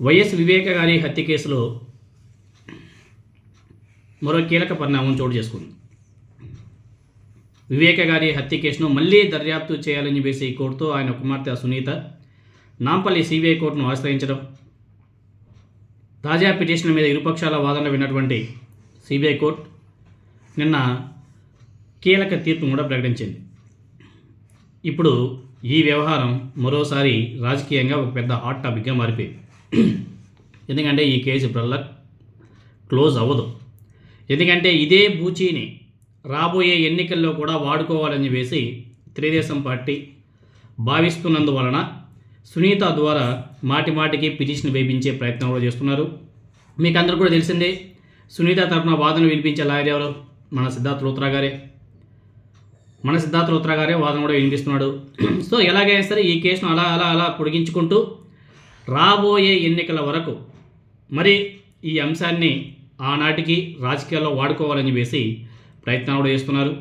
YS వివేక గారి హత్య కేసులో మరో కీలక పరిణామం చోటు చేసుకుంది. వివేక గారి హత్య కేసును మళ్ళీ దర్యాప్తు చేయాలని చెప్పేసి కోర్టుతో ఆయన కుమార్తె సునీత నాంపల్లి సిబిఐ కోర్టును ఆశ్రయించడం తాజా పిటిషన్ మీద ఇరుపక్షాల వాదనలు విన్నటువంటి సిబిఐ కోర్టు నిన్న కీలక తీర్పును కూడా ప్రకటించింది. ఇప్పుడు ఈ వ్యవహారం మరోసారి రాజకీయంగా ఒక పెద్ద హాట్ టాపిక్గా మారిపోయింది. ఎందుకంటే ఈ కేసు ఇప్పుడల్లా క్లోజ్ అవ్వదు. ఎందుకంటే ఇదే బూచీని రాబోయే ఎన్నికల్లో కూడా వాడుకోవాలని చెప్పేసి తెలుగుదేశం పార్టీ భావిస్తున్నందువలన సునీత ద్వారా మాటి మాటికి పిటిషన్ వేపించే ప్రయత్నం కూడా చేస్తున్నారు. మీకు అందరూ కూడా తెలిసిందే సునీత తరఫున వాదన వినిపించే లాయర్ ఎవరు? మన సిద్ధార్థ లోత్రా గారే. మన సిద్ధార్థ లోత్రా గారే వాదన కూడా వినిపిస్తున్నాడు. సో ఎలాగైనా సరే ఈ కేసును అలా అలా అలా పొడిగించుకుంటూ రాబోయే ఎన్నికల వరకు మరి ఈ అంశాన్ని ఆనాటికి రాజకీయాల్లో వాడుకోవాలని చెప్పేసి ప్రయత్నాలు కూడా చేస్తున్నారు.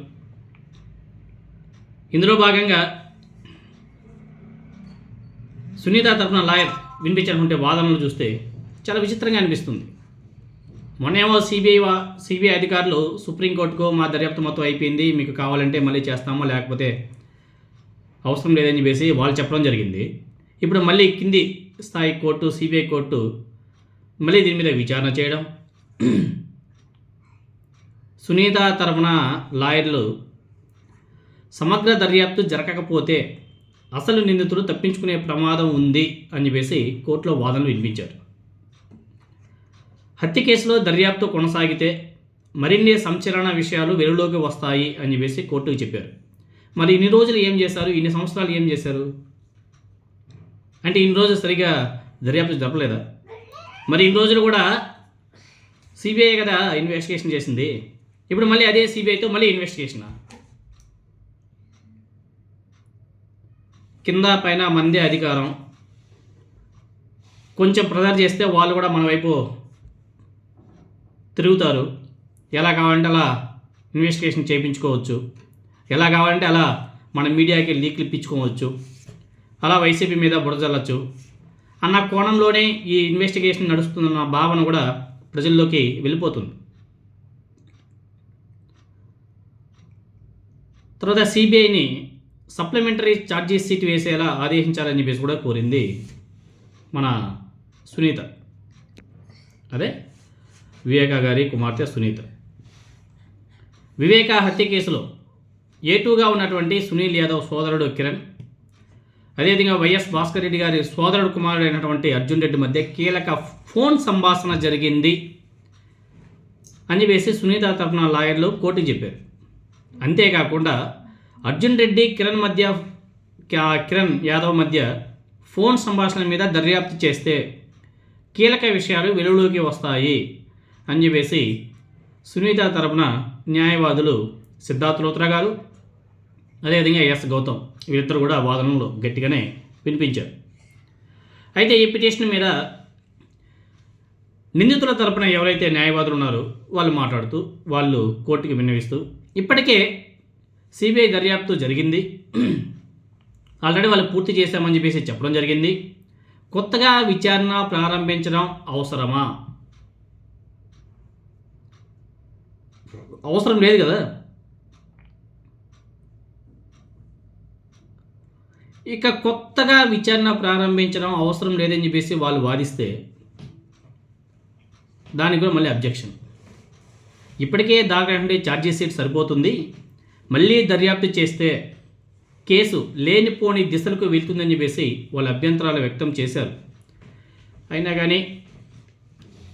ఇందులో భాగంగా సునీత తరఫున లాయర్ వినిపించినటువంటి వాదనలు చూస్తే చాలా విచిత్రంగా అనిపిస్తుంది. మొన్నేమో సిబిఐ వా సిబిఐ అధికారులు సుప్రీంకోర్టుకు మా దర్యాప్తు మొత్తం అయిపోయింది మీకు కావాలంటే మళ్ళీ చేస్తామో లేకపోతే అవసరం లేదని చెప్పేసి వాళ్ళు చెప్పడం జరిగింది. ఇప్పుడు మళ్ళీ కింది స్థాయి కోర్టు సిబిఐ కోర్టు మళ్ళీ దీని మీద విచారణ చేయడం. సునీత తరఫున లాయర్లు సమగ్ర దర్యాప్తు జరగకపోతే అసలు నిందితుడు తప్పించుకునే ప్రమాదం ఉంది అని చెప్పేసి కోర్టులో వాదనలు వినిపించారు. హత్య కేసులో దర్యాప్తు కొనసాగితే మరిన్ని సంచలన విషయాలు వెలుగులోకి వస్తాయి అని చెప్పేసి కోర్టుకు చెప్పారు. మరి ఇన్ని రోజులు ఏం చేశారు? ఇన్ని సంవత్సరాలు ఏం చేశారు? అంటే ఇన్ని రోజులు సరిగా దర్యాప్తు జరపలేదా? మరి ఇన్ని రోజులు కూడా సిబిఐ కదా ఇన్వెస్టిగేషన్ చేసింది. ఇప్పుడు మళ్ళీ అదే సిబిఐతో మళ్ళీ ఇన్వెస్టిగేషనా కింద పైన మందే అధికారం. కొంచెం ప్రెజర్ చేస్తే వాళ్ళు కూడా మన వైపు తిరుగుతారు. ఎలా కావాలంటే అలా ఇన్వెస్టిగేషన్ చేయించుకోవచ్చు. ఎలా కావాలంటే అలా మన మీడియాకి లీక్లు ఇప్పించుకోవచ్చు. అలా వైసీపీ మీద బుడజల్లచ్చు అన్న కోణంలోనే ఈ ఇన్వెస్టిగేషన్ నడుస్తుందన్న భావన కూడా ప్రజల్లోకి వెళ్ళిపోతుంది. తర్వాత సిబిఐని సప్లిమెంటరీ ఛార్జీస్ సీట్ వేసేలా ఆదేశించాలని చెప్పేసి కూడా కోరింది మన సునీత. అదే వివేకా గారి కుమార్తె సునీత. వివేక హత్య కేసులో ఏటూగా ఉన్నటువంటి సునీల్ యాదవ్ సోదరుడు కిరణ్ అదేవిధంగా వైఎస్ భాస్కర్ రెడ్డి గారి సోదరుడు కుమారుడు అయినటువంటి అర్జున్ రెడ్డి మధ్య కీలక ఫోన్ సంభాషణ జరిగింది అని చెప్పేసి సునీత తరఫున లాయర్లు కోర్టుకు చెప్పారు. అంతేకాకుండా అర్జున్ రెడ్డి కిరణ్ మధ్య కిరణ్ యాదవ్ మధ్య ఫోన్ సంభాషణ మీద దర్యాప్తు చేస్తే కీలక విషయాలు వెలుగులోకి వస్తాయి అని చెప్పేసి సునీత తరపున న్యాయవాదులు సిద్ధార్థ లోత్రా గారు అదేవిధంగా ఎస్ గౌతమ్ వీరిద్దరు కూడా వాదనలు గట్టిగానే వినిపించారు. అయితే ఈ పిటిషన్ మీద నిందితుల తరపున ఎవరైతే న్యాయవాదులు ఉన్నారో వాళ్ళు మాట్లాడుతూ వాళ్ళు కోర్టుకి విన్నవిస్తూ ఇప్పటికే సిబిఐ దర్యాప్తు జరిగింది. ఆల్రెడీ వాళ్ళు పూర్తి చేశామని చెప్పేసి చెప్పడం జరిగింది. కొత్తగా విచారణ ప్రారంభించడం అవసరమా? అవసరం లేదు కదా? ఇక కొత్తగా విచారణ ప్రారంభించడం అవసరం లేదని చెప్పేసి వాళ్ళు వాదిస్తే దానికి కూడా మళ్ళీ అబ్జెక్షన్. ఇప్పటికే దాకా ఛార్జీ షీట్ సరిపోతుంది. మళ్ళీ దర్యాప్తు చేస్తే కేసు లేనిపోని దిశలకు వెళ్తుందని చెప్పేసి వాళ్ళ అభ్యంతరాలు వ్యక్తం చేశారు. అయినా కానీ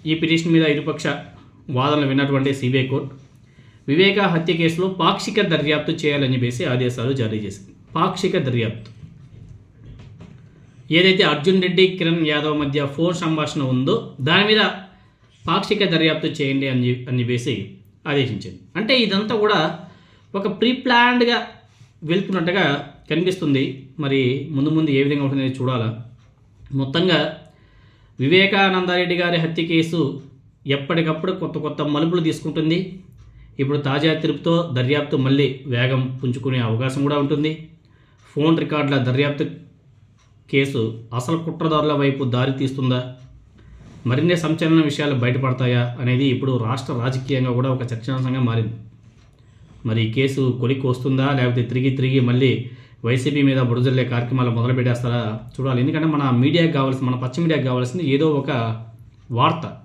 ఈ పిటిషన్ మీద ఇరుపక్ష వాదనలు విన్నటువంటి సిబిఐ కోర్టు వివేక హత్య కేసులో పాక్షిక దర్యాప్తు చేయాలని చెప్పేసి ఆదేశాలు జారీ చేసింది. పాక్షిక దర్యాప్తు. ఏదైతే అర్జున్ రెడ్డి కిరణ్ యాదవ్ మధ్య ఫోన్ సంభాషణ ఉందో దాని మీద పాక్షిక దర్యాప్తు చేయండి అని అని చెప్పేసి ఆదేశించింది. అంటే ఇదంతా కూడా ఒక ప్రీ ప్లాన్డ్గా వెళ్తున్నట్టుగా కనిపిస్తుంది. మరి ముందు ముందు ఏ విధంగా ఉంటుందని చూడాలా. మొత్తంగా వివేకానందరెడ్డి గారి హత్య కేసు ఎప్పటికప్పుడు కొత్త కొత్త మలుపులు తీసుకుంటుంది. ఇప్పుడు తాజా తీర్పుతో దర్యాప్తు మళ్ళీ వేగం పుంజుకునే అవకాశం కూడా ఉంటుంది. ఫోన్ రికార్డుల దర్యాప్తు కేసు అసలు కుట్రదారుల వైపు దారి తీస్తుందా? మరిన్ని సంచలన విషయాలు బయటపడతాయా అనేది ఇప్పుడు రాష్ట్ర రాజకీయంగా కూడా ఒక చర్చాంశంగా మారింది. మరి ఈ కేసు కొలిక్కి వస్తుందా? లేకపోతే తిరిగి తిరిగి మళ్ళీ వైసీపీ మీద బుడజల్లే కార్యక్రమాలు మొదలు పెట్టేస్తారా చూడాలి. ఎందుకంటే మన మీడియాకి కావాల్సిన మన పచ్చ మీడియాకి కావాల్సింది ఏదో ఒక వార్త.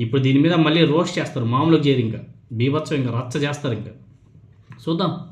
ఇప్పుడు దీని మీద మళ్ళీ రోస్ట్ చేస్తారు. మామూలుగా చేయరు ఇంకా. బీభత్సం ఇంకా. రచ్చ చేస్తారు ఇంకా. చూద్దాం.